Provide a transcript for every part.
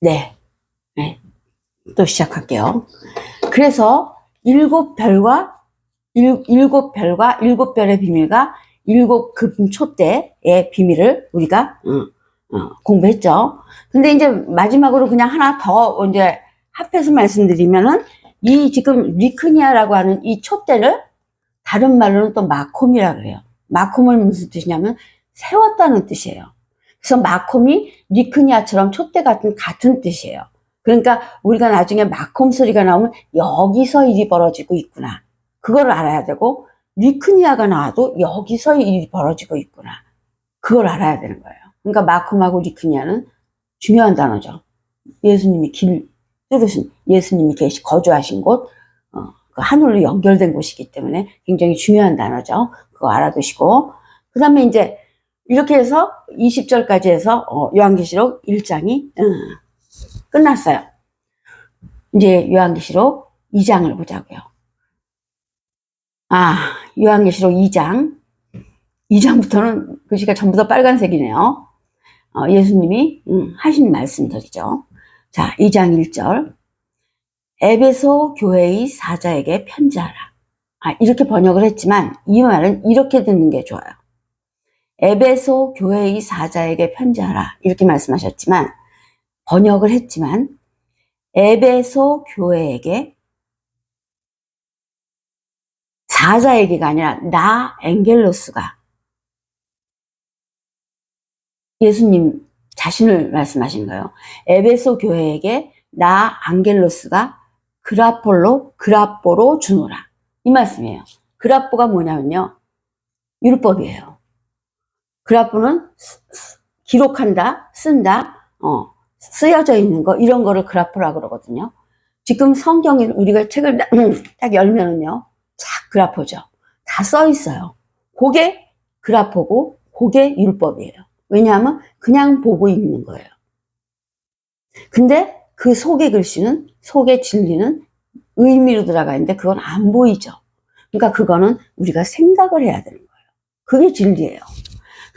네. 네. 또 시작할게요. 그래서 일곱 별과 일, 일곱 별과 일곱 별의 비밀과 일곱 금 촛대의 비밀을 우리가 어, 어, 공부했죠. 근데 이제 마지막으로 그냥 하나 더 이제 합해서 말씀드리면은 이 지금 리크니아라고 하는 이 촛대를 다른 말로는 또 마콤이라 그래요. 마콤은 무슨 뜻이냐면 세웠다는 뜻이에요. 그래서 마콤이 리크니아처럼 촛대 같은 같은 뜻이에요. 그러니까 우리가 나중에 마콤 소리가 나오면 여기서 일이 벌어지고 있구나. 그걸 알아야 되고 리크니아가 나와도 여기서 일이 벌어지고 있구나. 그걸 알아야 되는 거예요. 그러니까 마콤하고 리크니아는 중요한 단어죠. 예수님이 길 뚫으신 예수님이 계시 거주하신 곳, 어, 그 하늘로 연결된 곳이기 때문에 굉장히 중요한 단어죠. 그거 알아두시고 그 다음에 이제 이렇게 해서 20절까지 해서 어, 요한계시록 1장이 음, 끝났어요. 이제 요한계시록 2장을 보자고요. 아, 요한계시록 2장. 2장부터는 글씨가 전부 다 빨간색이네요. 어, 예수님이 음, 하신 말씀들이죠. 자, 2장 1절. 에베소 교회의 사자에게 편지하라. 아, 이렇게 번역을 했지만 이 말은 이렇게 듣는 게 좋아요. 에베소 교회의 사자에게 편지하라. 이렇게 말씀하셨지만 번역을 했지만 에베소 교회에게 사자에게가 아니라 나 엥겔로스가 예수님 자신을 말씀하신 거예요. 에베소 교회에게 나 안겔로스가 그라폴로 그라포로 주노라 이 말씀이에요. 그라포가 뭐냐면요 율법이에요. 그라포는 기록한다, 쓴다, 어, 쓰여져 있는 거 이런 거를 그라포라 그러거든요. 지금 성경에 우리가 책을 딱, 딱 열면은요, 쫙 그라포죠. 다 써 있어요. 그게 그라포고, 그게 율법이에요. 왜냐하면 그냥 보고 있는 거예요. 근데 그 속의 글씨는, 속의 진리는 의미로 들어가 있는데 그건 안 보이죠. 그러니까 그거는 우리가 생각을 해야 되는 거예요. 그게 진리예요.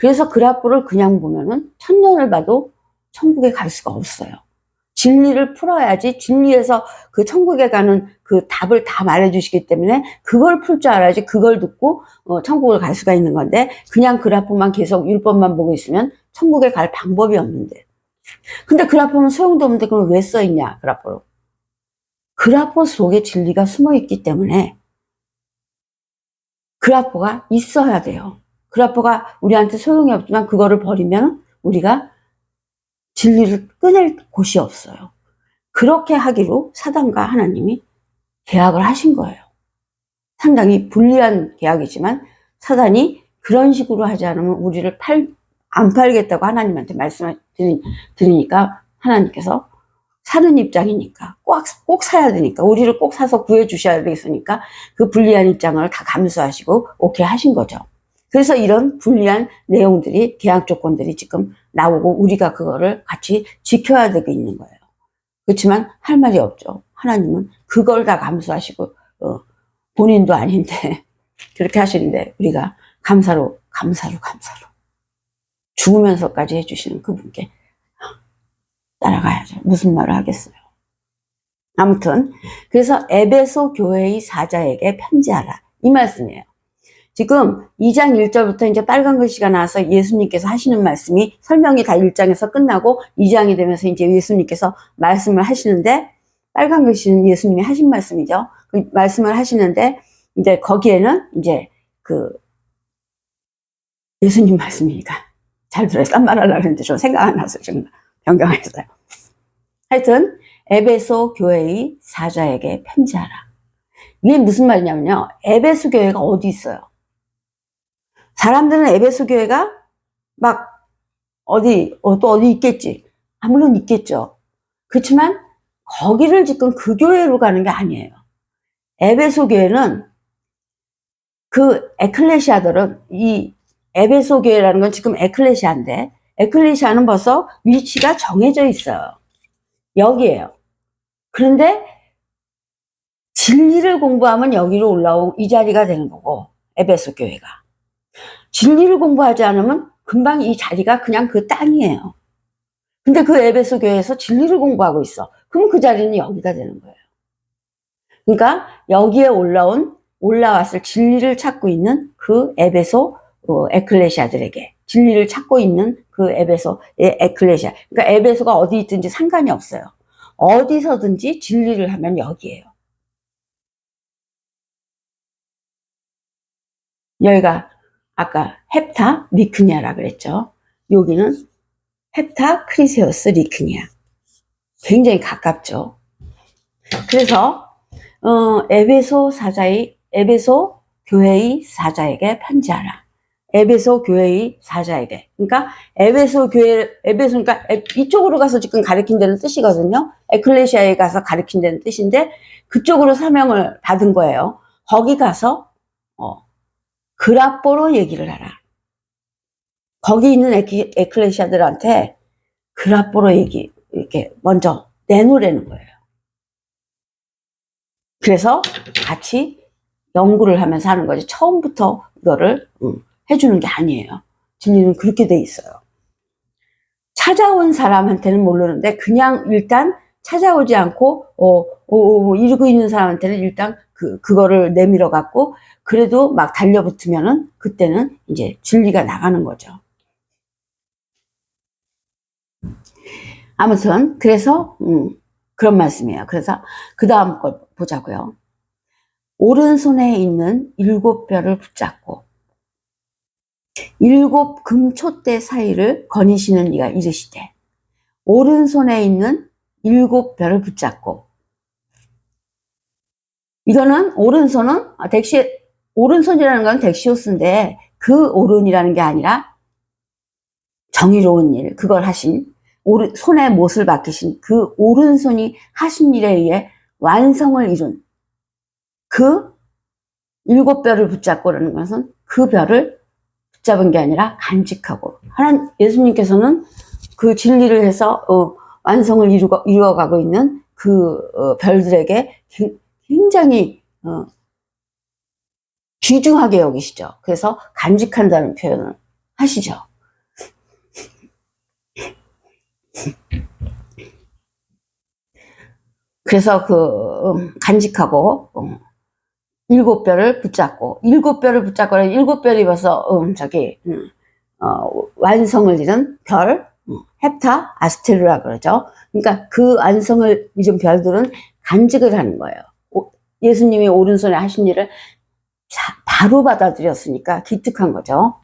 그래서 그라포를 그냥 보면은 천년을 봐도 천국에 갈 수가 없어요. 진리를 풀어야지 진리에서 그 천국에 가는 그 답을 다 말해주시기 때문에 그걸 풀 줄 알아야지 그걸 듣고 어, 천국을 갈 수가 있는 건데 그냥 그라포만 계속 율법만 보고 있으면 천국에 갈 방법이 없는데. 근데 그라포는 소용도 없는데 그럼 왜 써있냐 그라포로. 그라포 속에 진리가 숨어 있기 때문에 그라포가 있어야 돼요 그라포가 우리한테 소용이 없지만 그거를 버리면 우리가 진리를 끊을 곳이 없어요. 그렇게 하기로 사단과 하나님이 계약을 하신 거예요. 상당히 불리한 계약이지만 사단이 그런 식으로 하지 않으면 우리를 팔, 안 팔겠다고 하나님한테 말씀을 드리니까 하나님께서 사는 입장이니까 꼭, 꼭 사야 되니까 우리를 꼭 사서 구해 주셔야 되겠으니까 그 불리한 입장을 다 감수하시고 오케이 하신 거죠. 그래서 이런 불리한 내용들이 계약 조건들이 지금 나오고 우리가 그거를 같이 지켜야 되고 있는 거예요. 그렇지만 할 말이 없죠. 하나님은 그걸 다 감수하시고 어, 본인도 아닌데 그렇게 하시는데 우리가 감사로 감사로 감사로 죽으면서까지 해주시는 그분께 따라가야죠. 무슨 말을 하겠어요. 아무튼 그래서 에베소 교회의 사자에게 편지하라 이 말씀이에요. 지금 2장 1절부터 이제 빨간 글씨가 나와서 예수님께서 하시는 말씀이 설명이 다 1장에서 끝나고 2장이 되면서 이제 예수님께서 말씀을 하시는데 빨간 글씨는 예수님이 하신 말씀이죠. 그 말씀을 하시는데 이제 거기에는 이제 그 예수님 말씀이니까 잘 들어요. 딴 말 하려고 했는데 좀 생각 안 나서 지금 변경했어요. 하여튼 에베소 교회의 사자에게 편지하라. 이게 무슨 말이냐면요. 에베소 교회가 어디 있어요? 사람들은 에베소 교회가 막 어디 어, 또 어디 있겠지. 아, 물론 있겠죠. 그렇지만 거기를 지금 그 교회로 가는 게 아니에요. 에베소 교회는 그 에클레시아들은 이 에베소 교회라는 건 지금 에클레시아인데 에클레시아는 벌써 위치가 정해져 있어요. 여기에요. 그런데 진리를 공부하면 여기로 올라오고 이 자리가 되는 거고 에베소 교회가 진리를 공부하지 않으면 금방 이 자리가 그냥 그 땅이에요. 근데 그 에베소 교회에서 진리를 공부하고 있어. 그럼 그 자리는 여기가 되는 거예요. 그러니까 여기에 올라온 올라왔을 진리를 찾고 있는 그 에베소 어, 에클레시아들에게 진리를 찾고 있는 그 에베소의 에클레시아. 그러니까 에베소가 어디 있든지 상관이 없어요. 어디서든지 진리를 하면 여기에요. 여기가 아까 헵타 리크니아라 그랬죠. 여기는 헵타 크리세우스 리크니아. 굉장히 가깝죠. 그래서 어, 에베소 사자의 에베소 교회의 사자에게 편지하라. 에베소 교회의 사자에게. 그러니까 에베소 교회 에베소 그러니까 에- 이쪽으로 가서 지금 가르친다는 뜻이거든요. 에클레시아에 가서 가르친다는 뜻인데 그쪽으로 사명을 받은 거예요. 거기 가서 어, 그라뽀로 얘기를 하라. 거기 있는 에클레시아들한테 그라뽀로 얘기 이렇게 먼저 내놓으라는 거예요. 그래서 같이 연구를 하면서 하는 거지. 처음부터 이거를 음, 해주는 게 아니에요. 진리는 그렇게 돼 있어요. 찾아온 사람한테는 모르는데 그냥 일단 찾아오지 않고 어, 어, 어, 이러고 있는 사람한테는 일단 그 그거를 내밀어 갖고 그래도 막 달려붙으면은 그때는 이제 진리가 나가는 거죠. 아무튼 그래서 음, 그런 말씀이에요. 그래서 그 다음 걸 보자고요. 오른손에 있는 일곱 뼈를 붙잡고 일곱 금초대 사이를 거니시는 이가 이르시되 오른손에 있는 일곱 뼈를 붙잡고. 이거는 오른손은 아, 덱시 오른손이라는 건 덱시오스인데 그 오른이라는 게 아니라 정의로운 일 그걸 하신 오른 손에 못을 박히신 그 오른손이 하신 일에 의해 완성을 이룬 그 일곱 뼈를 붙잡고라는 것은 그 뼈를 붙잡은 게 아니라 간직하고. 하나님 예수님께서는 그 진리를 해서 어, 완성을 이루고, 이루어가고 있는 그 어, 별들에게 기- 굉장히 어, 귀중하게 여기시죠. 그래서 간직한다는 표현을 하시죠. 그래서 그 음, 간직하고 음, 일곱 뼈를 붙잡고 일곱 뼈를 붙잡고 일곱 뼈를 입어서 음, 저기 음, 어, 완성을 이룬 별 음, 헵타 아스테르라 그러죠. 그러니까 그 완성을 이룬 별들은 간직을 하는 거예요. 오- 예수님이 오른손에 하신 일을 자- 바로 받아들였으니까 기특한 거죠.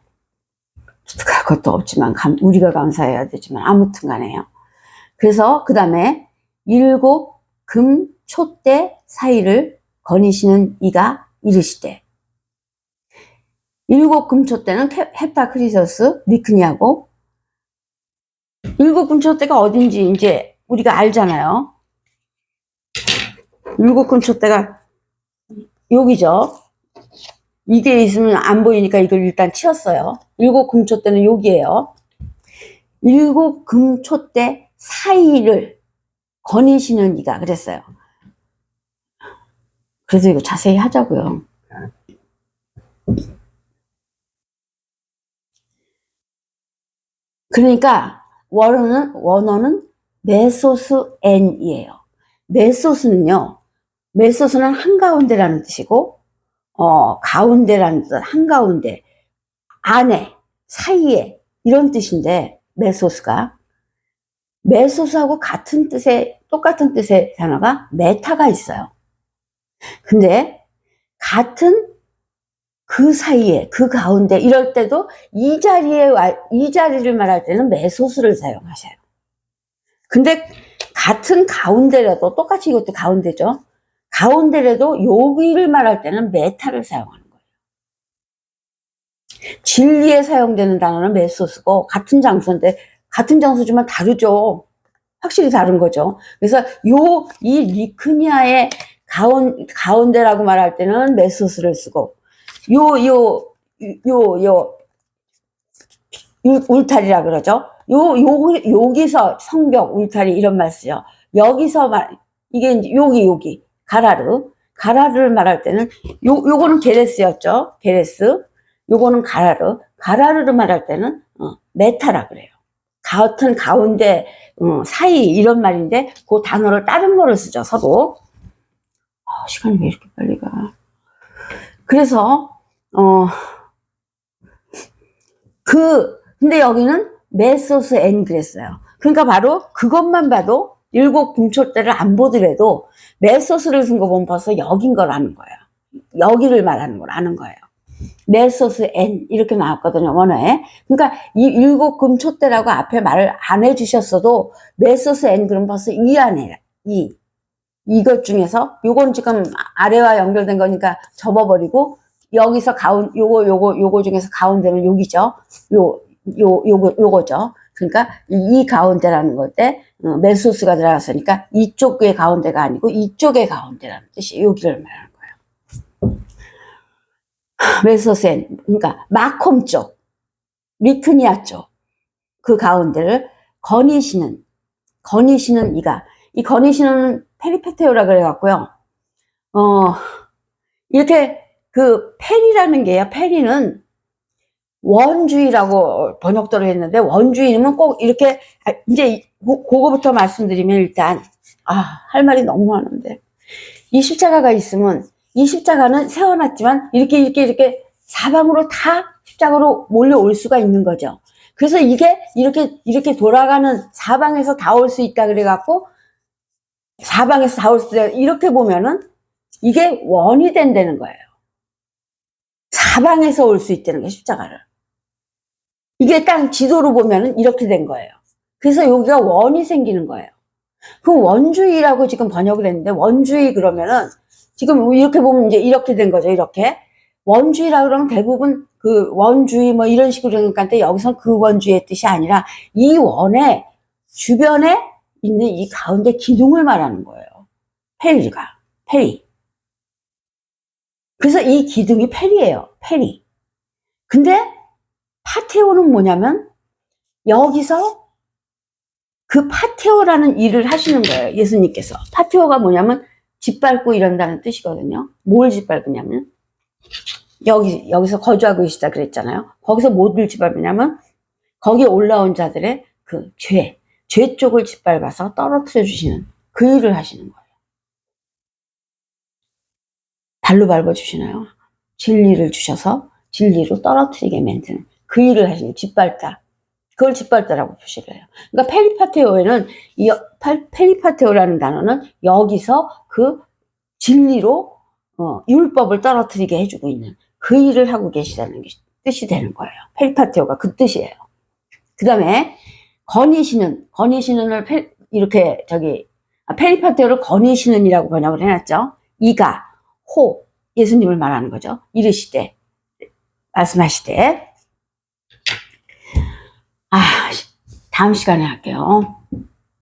기특할 것도 없지만 감- 우리가 감사해야 되지만 아무튼 간에요. 그래서 그 다음에 일곱 금 촛대 사이를 거니시는 이가 이르시되 일곱 금초대는 케- 헵타크리서스 리크니아고 일곱 금초대가 어딘지 이제 우리가 알잖아요. 일곱 금초대가 여기죠. 이게 있으면 안 보이니까 이걸 일단 치웠어요. 일곱 금초대는 여기에요. 일곱 금초대 사이를 거니시는 이가 그랬어요. 그래서 이거 자세히 하자고요. 그러니까 원어는 원어는 메소스 엔이에요. 메소스는요. 메소스는 한가운데라는 뜻이고 어 가운데라는 뜻, 한가운데, 안에, 사이에 이런 뜻인데 메소스가 메소스하고 같은 뜻의 똑같은 뜻의 단어가 메타가 있어요. 근데 같은 그 사이에 그 가운데 이럴 때도 이 자리에 와- 이 자리를 말할 때는 메소스를 사용하셔요. 근데 같은 가운데라도 똑같이 이것도 가운데죠. 가운데라도 여기를 말할 때는 메타를 사용하는 거예요. 진리에 사용되는 단어는 메소스고 같은 장소인데 같은 장소지만 다르죠. 확실히 다른 거죠. 그래서 요 이 리크니아의 가운 가운데라고 말할 때는 메소스를 쓰고 요 요 요 요 울타리라 그러죠. 요, 요, 여기서 성벽, 울타리 이런 말 쓰요. 여기서 말, 이게 이제 여기, 여기. 가라르. 가라르를 말할 때는, 요, 요거는 게레스였죠. 게레스. 요거는 가라르. 가라르를 말할 때는, 어, 메타라 그래요. 같은 가운데 어, 사이 이런 말인데 그 단어를 다른 거를 쓰죠 서로. 아, 시간이 왜 이렇게 빨리 가? 그래서 어. 그 근데 여기는 메소스 엔 그랬어요. 그러니까 바로 그것만 봐도 일곱 금초대를 안 보더라도 메소스를 쓴 거 보면 벌써 여긴 걸 아는 거예요. 여기를 말하는 걸 아는 거예요. 메소스 엔 이렇게 나왔거든요 원어에. 그러니까 이 일곱 금초대라고 앞에 말을 안 해주셨어도 메소스 엔 그럼 벌써 이 안에 이 이것 중에서 요건 지금 아래와 연결된 거니까 접어버리고 여기서 가운 요거 요거 요거 중에서 가운데는 여기죠. 요 요 요거 요거죠. 그러니까 이, 이 가운데라는 걸때 어, 메소스가 들어갔으니까 이쪽의 가운데가 아니고 이쪽의 가운데라는 뜻이 여기를 말하는 거예요. 메소센 그러니까 마콤 쪽, 리크니아 쪽 그 가운데를 거니시는 거니시는 이가 이 거니시는 페리페테오라 그래갖고요. 어 이렇게 그 페리라는 게요. 페리는 원주의라고 번역도를 했는데 원주의는 꼭 이렇게 아, 이제 고, 그거부터 말씀드리면 일단 아 할 말이 너무 많은데 이 십자가가 있으면 이 십자가는 세워놨지만 이렇게 이렇게 이렇게 사방으로 다 십자가로 몰려올 수가 있는 거죠. 그래서 이게 이렇게 이렇게 돌아가는 사방에서 다 올 수 있다 그래갖고 사방에서 다 올 수 있다 이렇게 보면은 이게 원이 된다는 거예요. 사방에서 올 수 있다는 게 십자가를. 이게 딱 지도로 보면은 이렇게 된 거예요. 그래서 여기가 원이 생기는 거예요. 그 원주의라고 지금 번역을 했는데 원주의 그러면은 지금 이렇게 보면 이제 이렇게 된 거죠. 이렇게 원주의라 그러면 대부분 그 원주의 뭐 이런 식으로 생각하는데 여기서 그 원주의의 뜻이 아니라 이 원의 주변에 있는 이 가운데 기둥을 말하는 거예요. 페리가 페리. 그래서 이 기둥이 페리예요. 페리. 근데 파테오는 뭐냐면 여기서 그 파테오라는 일을 하시는 거예요. 예수님께서. 파테오가 뭐냐면 짓밟고 이런다는 뜻이거든요. 뭘 짓밟으냐면 여기 여기서 거주하고 계시다 그랬잖아요. 거기서 뭐를 짓밟으냐면 거기 올라온 자들의 그 죄, 죄 쪽을 짓밟아서 떨어뜨려 주시는 그 일을 하시는 거예요. 발로 밟아 주시나요? 진리를 주셔서 진리로 떨어뜨리게 만드는 그 일을 하시는 짓밟다. 그걸 짓밟다라고 표시를 해요. 그러니까 페리파테오에는 이 팔- 페리파테오라는 단어는 여기서 그 진리로 어, 율법을 떨어뜨리게 해주고 있는 그 일을 하고 계시다는 게 뜻이 되는 거예요. 페리파테오가 그 뜻이에요. 그 다음에 거니시는을 페- 이렇게 저기 아, 페리파테오를 거니시는이라고 번역을 해놨죠. 이가 호 예수님을 말하는 거죠. 이르시되 말씀하시되 아 다음 시간에 할게요.